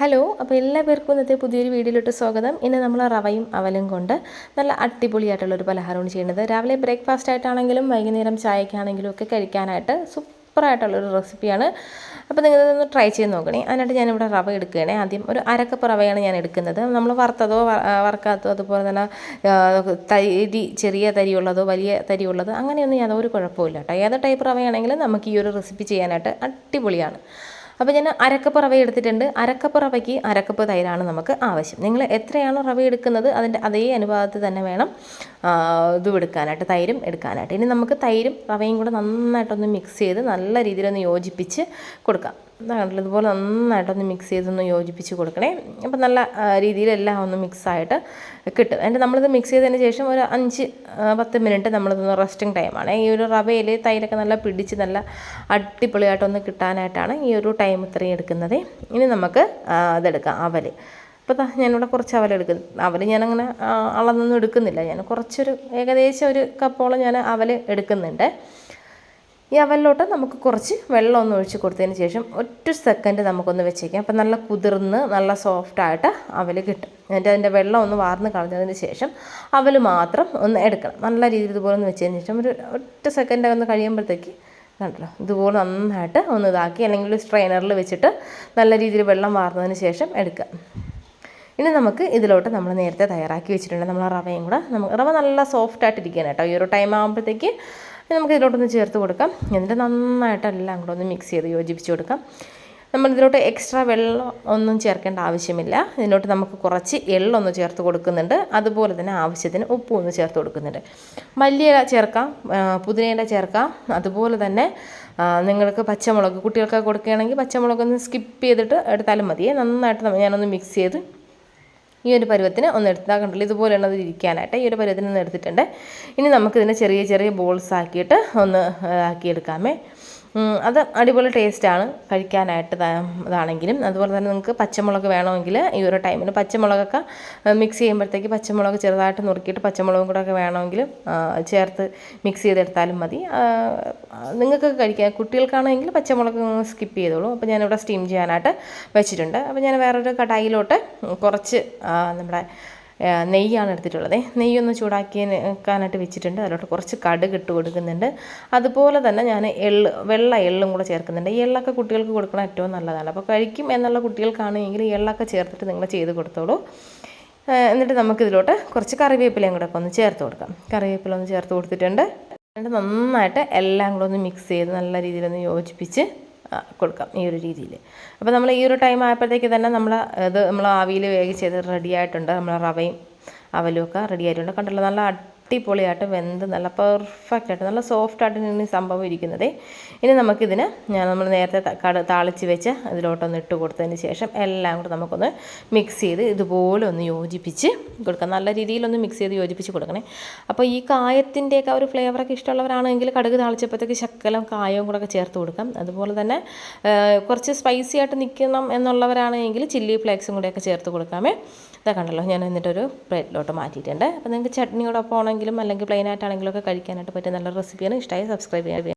Hello അപ്പോൾ എല്ലാ പേർക്കും ഇന്നത്തെ പുതിയൊരു വീഡിയോയിലോട്ട് സ്വാഗതം. ഇന്ന് നമ്മൾ റവയും അവലും കൊണ്ട് നല്ല അടിപൊളിയായിട്ടുള്ളൊരു പലഹാരമാണ് ചെയ്യുന്നത്. രാവിലെ ബ്രേക്ക്ഫാസ്റ്റ് ആയിട്ടാണെങ്കിലും വൈകുന്നേരം ചായക്കാണെങ്കിലും ഒക്കെ കഴിക്കാനായിട്ട് സൂപ്പറായിട്ടുള്ളൊരു റെസിപ്പിയാണ് അപ്പോൾ നിങ്ങൾ ഇതൊന്ന് ട്രൈ ചെയ്ത് നോക്കണേ. അതിനായിട്ട് ഞാനിവിടെ റവ എടുക്കുകയാണേ. ആദ്യം ഒരു അരക്കപ്പ് റവയാണ് ഞാൻ എടുക്കുന്നത്. നമ്മൾ വറുത്തതോ വറുക്കാത്തതോ അതുപോലെ തന്നെ തരി ചെറിയ തരിയുള്ളതോ വലിയ തരിയുള്ളതോ അങ്ങനെയൊന്നും യാതൊരു കുഴപ്പമില്ല കേട്ടോ. ഏത് ടൈപ്പ് റവയാണെങ്കിലും നമുക്ക് ഈ ഒരു റെസിപ്പി ചെയ്യാനായിട്ട് അടിപൊളിയാണ്. അപ്പോൾ ഞാൻ അരക്കപ്പ് റവ എടുത്തിട്ടുണ്ട്. അരക്കപ്പ് റവയ്ക്ക് അരക്കപ്പ് തൈരാണ് നമുക്ക് ആവശ്യം. നിങ്ങൾ എത്രയാണോ റവ എടുക്കുന്നത് അതിന്റെ അതേ അനുപാതത്തിൽ തന്നെ വേണം ഇതും എടുക്കാനായിട്ട് തൈരും എടുക്കാനായിട്ട്. ഇനി നമുക്ക് തൈരും റവയും കൂടെ നന്നായിട്ടൊന്ന് മിക്സ് ചെയ്ത് നല്ല രീതിയിലൊന്ന് യോജിപ്പിച്ച് കൊടുക്കാം. കണ്ടില്ല ഇതുപോലെ നന്നായിട്ടൊന്ന് മിക്സ് ചെയ്തൊന്ന് യോജിപ്പിച്ച് കൊടുക്കണേ. അപ്പം നല്ല രീതിയിലെല്ലാം ഒന്ന് മിക്സായിട്ട് കിട്ടും. എന്നിട്ട് നമ്മളിത് മിക്സ് ചെയ്തതിന് ശേഷം ഒരു അഞ്ച് പത്ത് മിനിറ്റ് നമ്മളിതൊന്ന് റെസ്റ്റിംഗ് ടൈമാണ് ഈ ഒരു റവയിൽ തൈരൊക്കെ നല്ല പിടിച്ച് നല്ല അടിപൊളിയായിട്ടൊന്ന് കിട്ടാനായിട്ടാണ് ഈ ഒരു ടൈം ഇത്രയും എടുക്കുന്നത്. ഇനി നമുക്ക് അതെടുക്കാം. അവൽ ഇപ്പോൾ ഞാനിവിടെ കുറച്ച് അവൽ എടുക്കും അവൽ ഞാനങ്ങനെ അളന്നൊന്നും എടുക്കുന്നില്ല. ഞാൻ കുറച്ചൊരു ഏകദേശം ഒരു കപ്പോളം ഞാൻ അവൽ എടുക്കുന്നുണ്ട്. ഈ അവലിലോട്ട് നമുക്ക് കുറച്ച് വെള്ളം ഒന്ന് ഒഴിച്ച് കൊടുത്തതിന് ശേഷം ഒറ്റ സെക്കൻഡ് നമുക്കൊന്ന് വെച്ചേക്കാം. അപ്പം നല്ല കുതിർന്ന് നല്ല സോഫ്റ്റായിട്ട് അവൽ കിട്ടും. എന്നിട്ട് അതിന്റെ വെള്ളം ഒന്ന് വാർന്ന് കളഞ്ഞതിന് ശേഷം അവൽ മാത്രം ഒന്ന് എടുക്കണം. നല്ല രീതിയിൽ ഇതുപോലെ ഒന്ന് വെച്ചതിന് ശേഷം ഒരു ഒറ്റ സെക്കൻഡ് ഒന്ന് കഴിയുമ്പോഴത്തേക്ക് കണ്ടല്ലോ ഇതുപോലെ നന്നായിട്ട് ഒന്ന് ഇതാക്കി അല്ലെങ്കിൽ സ്ട്രെയിനറിൽ വെച്ചിട്ട് നല്ല രീതിയിൽ വെള്ളം വാർന്നതിന് ശേഷം എടുക്കുക. ഇനി നമുക്ക് ഇതിലോട്ട് നമ്മൾ നേരത്തെ തയ്യാറാക്കി വെച്ചിട്ടുണ്ട്. നമ്മൾ റവയും കൂടെ. നമുക്ക് റവ നല്ല സോഫ്റ്റ് ആയിട്ടിരിക്കുകയാണ് കേട്ടോ. ഈ ഒരു ടൈം ആകുമ്പോഴത്തേക്ക് നമുക്ക് ഇതിലോട്ടൊന്ന് ചേർത്ത് കൊടുക്കാം. എന്നിട്ട് നന്നായിട്ട് എല്ലാം കൂടെ ഒന്ന് മിക്സ് ചെയ്ത് യോജിപ്പിച്ച് കൊടുക്കാം. നമ്മൾ ഇതിലോട്ട് എക്സ്ട്രാ വെള്ളം ഒന്നും ചേർക്കേണ്ട ആവശ്യമില്ല. ഇതിലോട്ട് നമുക്ക് കുറച്ച് എള്ളൊന്ന് ചേർത്ത് കൊടുക്കുന്നുണ്ട്. അതുപോലെ തന്നെ ആവശ്യത്തിന് ഉപ്പും ഒന്ന് ചേർത്ത് കൊടുക്കുന്നുണ്ട്. മല്ലിയില ചേർക്കാം പുതിനയില ചേർക്കാം. അതുപോലെ തന്നെ നിങ്ങൾക്ക് പച്ചമുളക് കുട്ടികൾക്ക് കൊടുക്കുകയാണെങ്കിൽ പച്ചമുളകൊന്ന് സ്കിപ്പ് ചെയ്തിട്ട് എടുത്താലും മതിയേ നന്നായിട്ട് ഞാനൊന്ന് മിക്സ് ചെയ്ത് ഈ ഒരു പരുവത്തിന് ഒന്ന് എടുത്താൽ കണ്ടില്ല ഇതുപോലെയുള്ളത് ഇരിക്കാനായിട്ട് ഈ ഒരു പരുവത്തിന് ഒന്ന് എടുത്തിട്ടുണ്ട്. ഇനി നമുക്കിതിനെ ചെറിയ ചെറിയ ബോൾസ് ആക്കിയിട്ട് ഒന്ന് ആക്കിയെടുക്കാമേ. അത് അടിപൊളി ടേസ്റ്റാണ് കഴിക്കാനായിട്ട് ഇതാണെങ്കിലും. അതുപോലെ തന്നെ നിങ്ങൾക്ക് പച്ചമുളക് വേണമെങ്കിൽ ഈ ഒരു ടൈമിൽ പച്ചമുളകൊക്കെ മിക്സ് ചെയ്യുമ്പോഴത്തേക്ക് പച്ചമുളക് ചെറുതായിട്ട് നുറുക്കിയിട്ട് പച്ചമുളകും കൂടെ ഒക്കെ വേണമെങ്കിൽ ചേർത്ത് മിക്സ് ചെയ്തെടുത്താലും മതി. നിങ്ങൾക്ക് കഴിക്കാം കുട്ടികൾക്കാണെങ്കിൽ പച്ചമുളക് സ്കിപ്പ് ചെയ്തോളൂ. അപ്പോൾ ഞാനിവിടെ സ്റ്റീം ചെയ്യാനായിട്ട് വെച്ചിട്ടുണ്ട്. അപ്പോൾ ഞാൻ വേറൊരു കടായിലോട്ട് കുറച്ച് നമ്മുടെ നെയ്യാണ് എടുത്തിട്ടുള്ളത്. നെയ്യൊന്ന് ചൂടാക്കി വെക്കാനായിട്ട് വെച്ചിട്ടുണ്ട്. അതിലോട്ട് കുറച്ച് കടുക് ഇട്ട് കൊടുക്കുന്നുണ്ട്. അതുപോലെ തന്നെ ഞാൻ എള്ള് വെള്ള എള്ളും കൂടെ ചേർക്കുന്നുണ്ട്. ഈ എള്ളൊക്കെ കുട്ടികൾക്ക് കൊടുക്കണം ഏറ്റവും നല്ലതാണ്. അപ്പോൾ കഴിക്കും എന്നുള്ള കുട്ടികൾക്കാണെങ്കിൽ എള്ളൊക്കെ ചേർത്തിട്ട് നിങ്ങൾ ചെയ്ത് കൊടുത്തോളൂ. എന്നിട്ട് നമുക്കിതിലോട്ട് കുറച്ച് കറിവേപ്പിലയും കൂടെ ഒന്ന് ചേർത്ത് കൊടുക്കാം. കറിവേപ്പില ഒന്ന് ചേർത്ത് കൊടുത്തിട്ടുണ്ട്. എന്നിട്ട് നന്നായിട്ട് എല്ലാം കൂടെ ഒന്ന് മിക്സ് ചെയ്ത് നല്ല രീതിയിലൊന്ന് യോജിപ്പിച്ച് കൊടുക്കാം ഈ ഒരു രീതിയിൽ. അപ്പോൾ നമ്മൾ ഈ ഒരു ടൈം ആയപ്പോഴത്തേക്ക് തന്നെ നമ്മൾ ഇത് നമ്മൾ ആവിയിൽ വേവിച്ചത് റെഡി ആയിട്ടുണ്ട്. നമ്മൾ റവയും അവലും ഒക്കെ റെഡി ആയിട്ടുണ്ട്. കണ്ടല്ലോ നല്ല അടിപൊളിയായിട്ട് വെന്ത് നല്ല പെർഫെക്റ്റായിട്ട് നല്ല സോഫ്റ്റ് ആയിട്ട് ഈ സംഭവം ഇരിക്കുന്നത്. ഇനി നമുക്കിതിന് ഞാൻ നമ്മൾ നേരത്തെ കട താളിച്ച് വെച്ച് അതിലോട്ടൊന്ന് ഇട്ട് കൊടുത്തതിന് ശേഷം എല്ലാം കൂടെ നമുക്കൊന്ന് മിക്സ് ചെയ്ത് ഇതുപോലെ ഒന്ന് യോജിപ്പിച്ച് കൊടുക്കാം. നല്ല രീതിയിലൊന്ന് മിക്സ് ചെയ്ത് യോജിപ്പിച്ച് കൊടുക്കണേ. അപ്പോൾ ഈ കായത്തിന്റെയൊക്കെ ഒരു ഫ്ലേവറൊക്കെ ഇഷ്ടമുള്ളവരാണെങ്കിൽ കടുക് താളിച്ചപ്പോഴത്തേക്ക് ശക്കലം കായവും കൂടെ ഒക്കെ ചേർത്ത് കൊടുക്കാം. അതുപോലെ തന്നെ കുറച്ച് സ്പൈസി ആയിട്ട് നിൽക്കണം എന്നുള്ളവരാണെങ്കിൽ ചില്ലി ഫ്ലേക്സും കൂടെയൊക്കെ ചേർത്ത് കൊടുക്കാമേ. ഇതാ കണ്ടല്ലോ ഞാൻ എന്നിട്ടൊരു പ്ലേറ്റിലോട്ട് മാറ്റിയിട്ടുണ്ട്. അപ്പോൾ നിങ്ങൾക്ക് ചട്നിയോടൊപ്പം ആണെങ്കിലും അല്ലെങ്കിൽ പ്ലെയിൻ ആയിട്ടാണെങ്കിലും ഒക്കെ കഴിക്കാനായിട്ട് പറ്റിയ നല്ല റെസിപ്പിയാണ് ഇഷ്ടമായി സബ്സ്ക്രൈബ് ചെയ്യാൻ